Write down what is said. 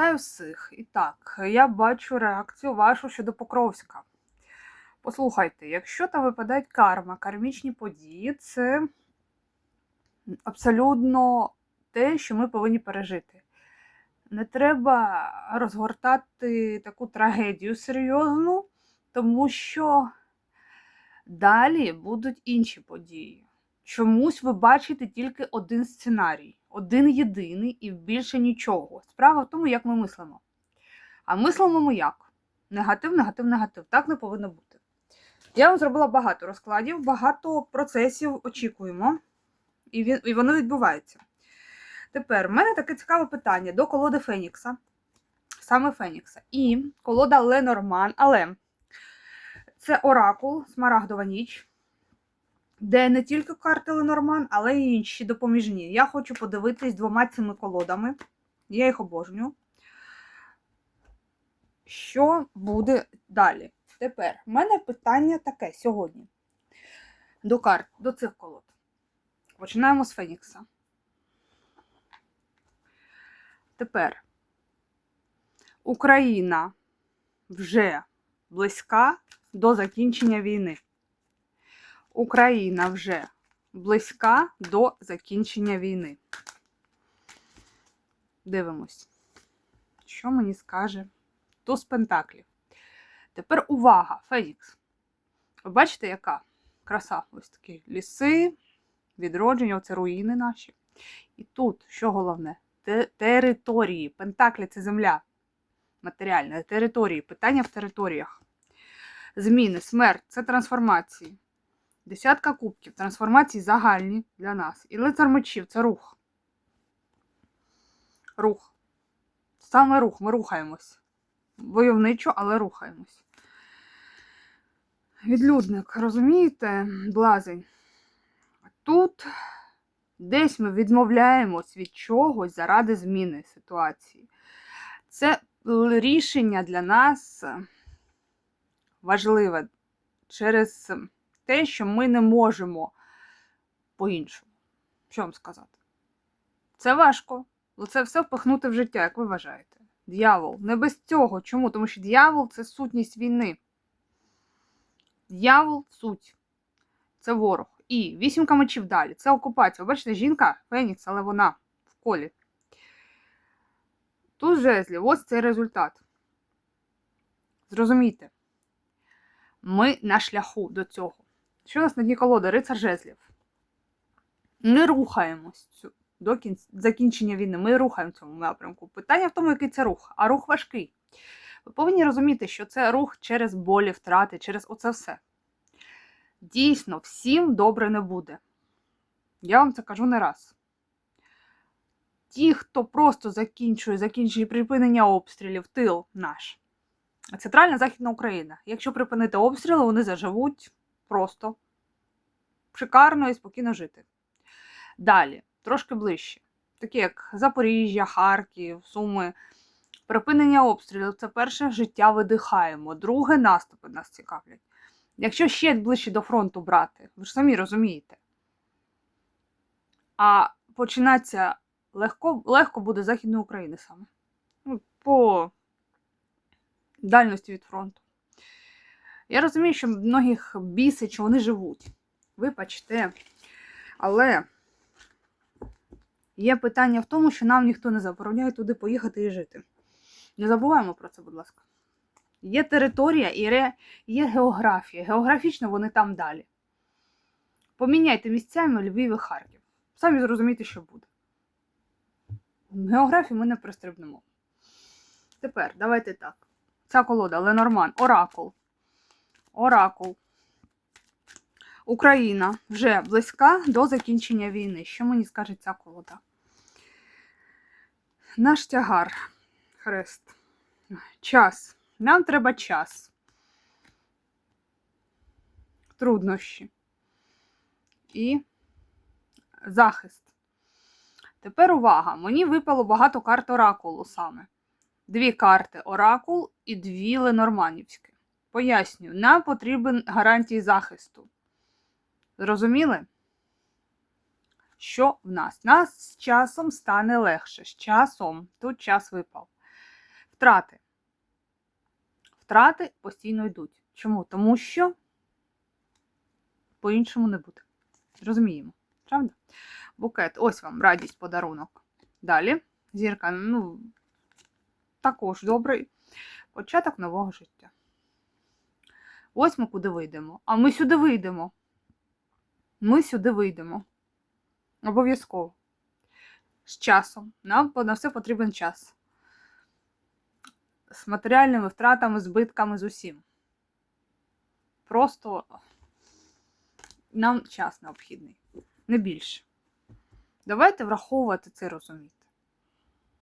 Вітаю всіх. І так, я бачу реакцію вашу щодо Покровська. Послухайте, якщо там випадає карма, кармічні події, це абсолютно те, що ми повинні пережити. Не треба розгортати таку трагедію серйозну, тому що далі будуть інші події. Чомусь ви бачите тільки один сценарій, один єдиний і більше нічого. Справа в тому, як ми мислимо. А мислимо ми як? Негатив, негатив, негатив. Так не повинно бути. Я вам зробила багато розкладів, багато процесів очікуємо, і, він, і воно відбувається. Тепер в мене таке цікаве питання до колоди Фенікса, саме Фенікса, і колода Ленорман, але це Оракул, Смарагдова ніч, де не тільки карти Ленорман, але й інші допоміжні. Я хочу подивитись двома цими колодами. Я їх обожнюю. Що буде далі? Тепер в мене питання таке сьогодні. До карт, до цих колод. Починаємо з Фенікса. Тепер Україна вже близька до закінчення війни. Україна вже близька до закінчення війни. Дивимось, що мені скаже туз Пентаклів. Тепер увага, Фенікс. Ви бачите, яка краса? Ось такі ліси, відродження, оце руїни наші. І тут, що головне, території. Пентаклі це земля матеріальна, території, питання в територіях. Зміни, смерть це трансформації. Десятка кубків, трансформації загальні для нас. І лицар мечів це рух. Рух. Саме рух, ми рухаємось. Войовничо, але рухаємось. Відлюдник, розумієте, блазень. Тут десь ми відмовляємось від чогось заради зміни ситуації. Це рішення для нас важливе через те, що ми не можемо по-іншому. Що вам сказати? Це важко. але Це все впихнути в життя, як ви вважаєте. Д'явол. Не без цього. Чому? Тому що д'явол це сутність війни. Д'явол суть. Це ворог. І вісімка мечів далі. Це окупація. Ви бачите, жінка Фенікс, але вона в колі. Тут жезлів, ось цей результат. Зрозумійте, ми на шляху до цього. Що у нас на дні колоди? Рицар жезлів. Не рухаємось до кінць... закінчення війни. Ми рухаємо в цьому напрямку. Питання в тому, який це рух, а рух важкий. Ви повинні розуміти, що це рух через болі, втрати, через оце все. Дійсно, всім добре не буде. Я вам це кажу не раз. Ті, хто просто закінчує, закінчує припинення обстрілів, тил наш. Центральна Західна Україна. Якщо припинити обстріли, вони заживуть просто шикарно і спокійно жити. Далі, трошки ближче, такі як Запоріжжя, Харків, Суми. Припинення обстрілів це перше життя видихаємо, друге наступи нас цікавлять. Якщо ще ближче до фронту брати, ви ж самі розумієте. А починатися легко, легко буде Західної України саме. Ну, по дальності від фронту. Я розумію, що многих бісить, що вони живуть. Вибачте. Але є питання в тому, що нам ніхто не забороняє туди поїхати і жити. Не забуваємо про це, будь ласка. Є територія і є географія. Географічно вони там далі. Поміняйте місцями Львів і Харків. Самі зрозумієте, що буде. Географію ми не пристрибнемо. Тепер, давайте так. Ця колода Ленорман, Оракул. Оракул. Україна вже близька до закінчення війни. Що мені скаже ця колода? Наш тягар. Хрест. Час. Нам треба час. Труднощі. І захист. Тепер увага! Мені випало багато карт Оракулу саме. Дві карти Оракул і дві Ленорманівські. Пояснюю, нам потрібен гарантій захисту. Зрозуміли? Що в нас? Нас з часом стане легше. З часом. Тут час випав. Втрати. Втрати постійно йдуть. Чому? Тому що по-іншому не буде. Розуміємо, правда? Букет, ось вам радість, подарунок. Далі. Зірка, ну, також добрий. Початок нового життя. Ось ми куди вийдемо. А ми сюди вийдемо. Ми сюди вийдемо. Обов'язково. З часом. Нам на все потрібен час. З матеріальними втратами, збитками, з усім. Просто нам час необхідний. Не більше. Давайте враховувати це розуміти.